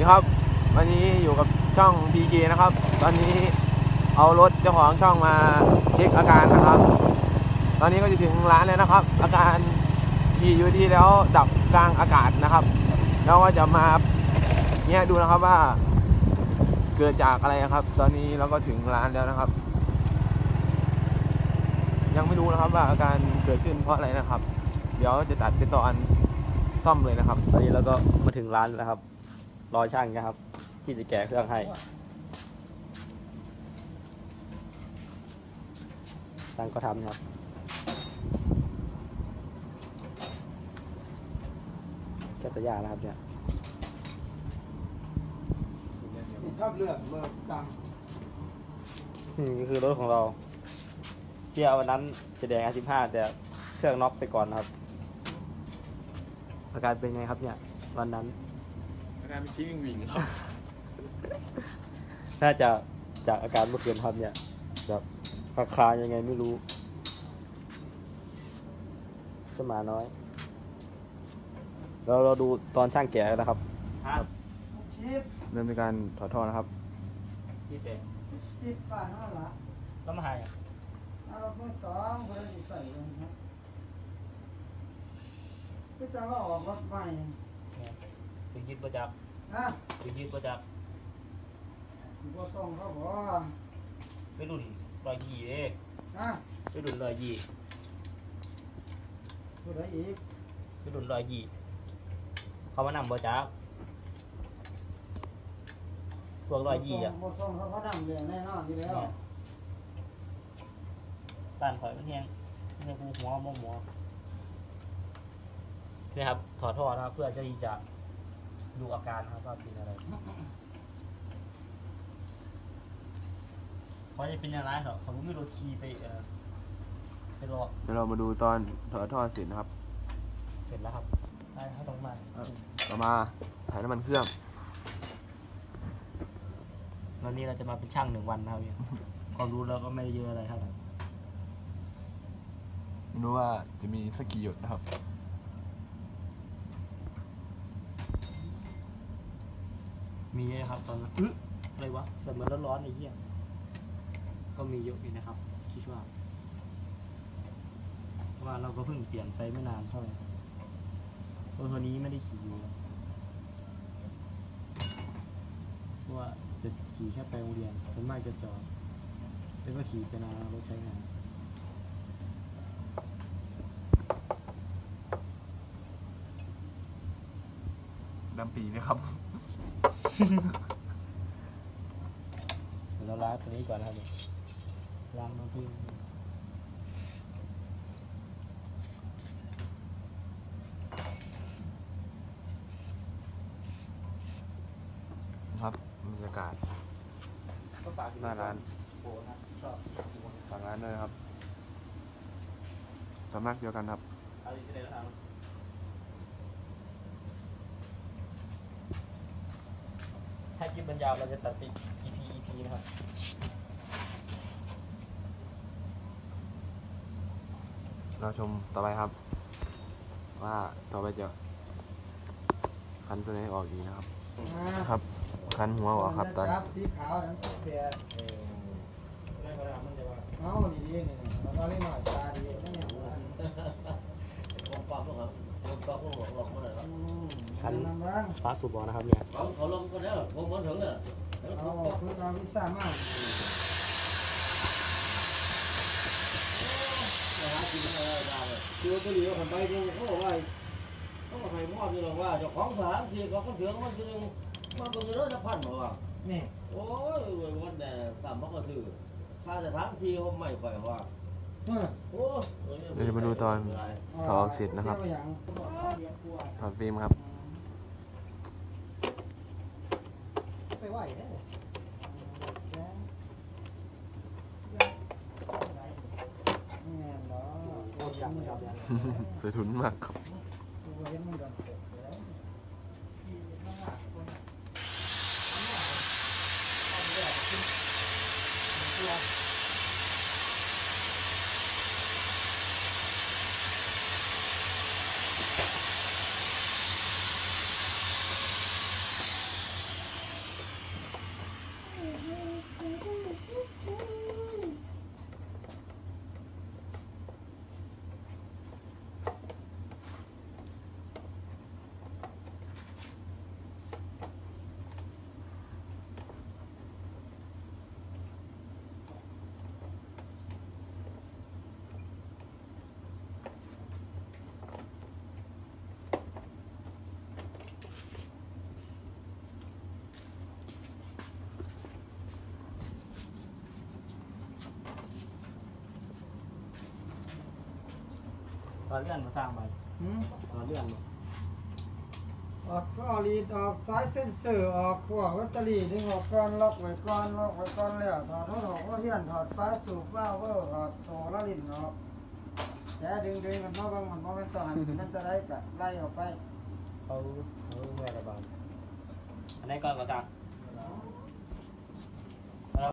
ดีครับ วันนี้อยู่กับช่อง PK นะครับ ตอนนี้เอารถเจ้าของช่องมาเช็คอาการนะครับ ตอนนี้ก็จะถึงร้านแล้วนะครับ อาการขี่อยู่ที่แล้วดับกลางอากาศนะครับ แล้วก็จะมาเนี่ยดูนะครับว่า เกิดจากอะไรครับ ตอนนี้เราก็ถึงร้านแล้วนะครับ ยังไม่รู้นะครับว่าอาการเกิดขึ้นเพราะอะไรนะครับ เดี๋ยวจะตัดไปตอนซ่อมเลยนะครับ ตอนนี้เราก็มาถึงร้านแล้วครับ รอช่างนะครับ ที่จะแกะเครื่องให้ ช่างก็ทำนะครับ แกะตะยานะครับเนี่ยชอบเลือกเบอร์ต่อืมนี่คือรถของเราที่เอาวันนั้นจะแดงอาสิบห้าแต่เครื่องน็อกไปก่อนนะครับ อาการเป็นไงครับเนี่ย วันนั้นำอาการเป็นชี้วิ่งวิ่งครับน่าจะจากอาการเมื่อคืนครับเนี่ยแบบคาคายังไงไม่รู้สมาน้อย เราเราดูตอนช่างแกะนะครับชิปเริ่มในการถอดท่อนะครับที่แกะชิปป่านนั่นละต้องมาหายเอารถมือสองคนละสิใส่กันครับก็จะว่าออกรถใหม่ ถึงยึดประจักนะถึงยึดประจักบ่ต้องเขาบอกไปรุ่นรอยยี่เด้นะไปรุ่นรอยยี่ผู้ใดอีกไปรุ่นรอยยี่เขามานำประจักพวกรอยยี่อะบ่ส่งเขาเขาดำเรียงแน่นอนอยู่แล้วเนี่ยบ้านข่อยมันแห้งมันแห้งกูหัวหมอหมอนี่ครับถอดท่อนะครับเพื่อจะที่จะ ดูอาการนะครับว่าเป็นอะไรเขาจะเป็นอะไรเหรอเขาไม่รถขี่ไปเออไปรอเดี๋ยวเรามาดูตอนถอดท่อเสร็จนะครับเสร็จแล้วครับได้เขาต้องมาต่อมาถ่ายน้ำมันเครื่องแล้วนี่เราจะมาเป็นช่างหนึ่งวันนะครับเนี่ยความรู้เราก็ไม่ได้เยอะอะไรเท่าไหร่ไม่รู้ว่าจะมีสักกี่หยดนะครับ มีเยอะครับ ตอนนั้นอึ๊ะอะไรวะแต่เหมือนร้อนๆไอ้เหี้ยก็มีเยอะอยู่นะครับ คิดว่า ว่าเราก็เพิ่งเปลี่ยนไปไม่นานเท่าไหร่รถตัวนี้ไม่ได้ขี่อยู่แล้วเพราะว่าจะขี่แค่ไปโรงเรียนส่วนมากจะจอดแล้วก็ขี่ไปนานรถใช้งานดำปีนะครับ เราล้างตัวนี้ก่อนนะครับล้างน้ำผึ้งครับบรรยากาศก็ฝากถึงหน้าร้านฝากร้านด้วยนะครับสำนักเดียวกันครับ เอาอีกทีเลยนะครับ ถ้าคลิปมันยาวเราจะตัดเป็น EP EP นะครับ เราชมต่อไปครับ ว่าต่อไปจะคันตัวไหนออกอีกนะครับ ครับ คันหัวออกครับตอนจับสีขาวนั้นเสียเออได้ก็ได้มันจะว่าเอาดีๆนี่แล้วก็เล่นหน่อยตาดีนั่นเนี่ยผมปรับแล้ว คันฟ้าสูบบอกนะครับเนี่ยเขาเขาลงก็แล้วผมมาถึงเนี่ยแล้วเอาคุณเอาวิซ่ามากคือตัวนี้ผมไปดูเขาบอกว่าเขาบอกให้มอบนี่หรอว่าเจ้าของสถานที่เขาก็เถืองมันคือมันเป็นเรื่องจะพันหรอวะนี่โอ้ยวันแต่ต่ำมันก็คือค่าสถานที่เขาไม่ค่อยว่า เออโอ้เดี๋ยวจะมาดูตอนต่อออกเสร็จนะครับเสียไปอย่างถอดฟิล์มครับไปไหวได้แม่นบ่โอ้ยยังไม่ยอมยังสะทุนมากครับ ตอนเลื่อนมาสร้างไปหืมตอนเลื่อนมาออกก็รีดออกสายเส้นเสือออกขวบวัตเตอรี่ดึงออกก่อนล็อกไว้ก่อนล็อกไว้ก่อนแล้วถอดรถออกก็เทียนถอดฟ้าสูบว้าวเวอร์ถอดโซ่ละลิ้นออกแย่ดึงดึงมันเพราะบางมันเพราะมันต่อหันมันจะได้กะไล่ออกไปเขาเขาเมื่อระบาดอันไหนก่อนก็สร้างอ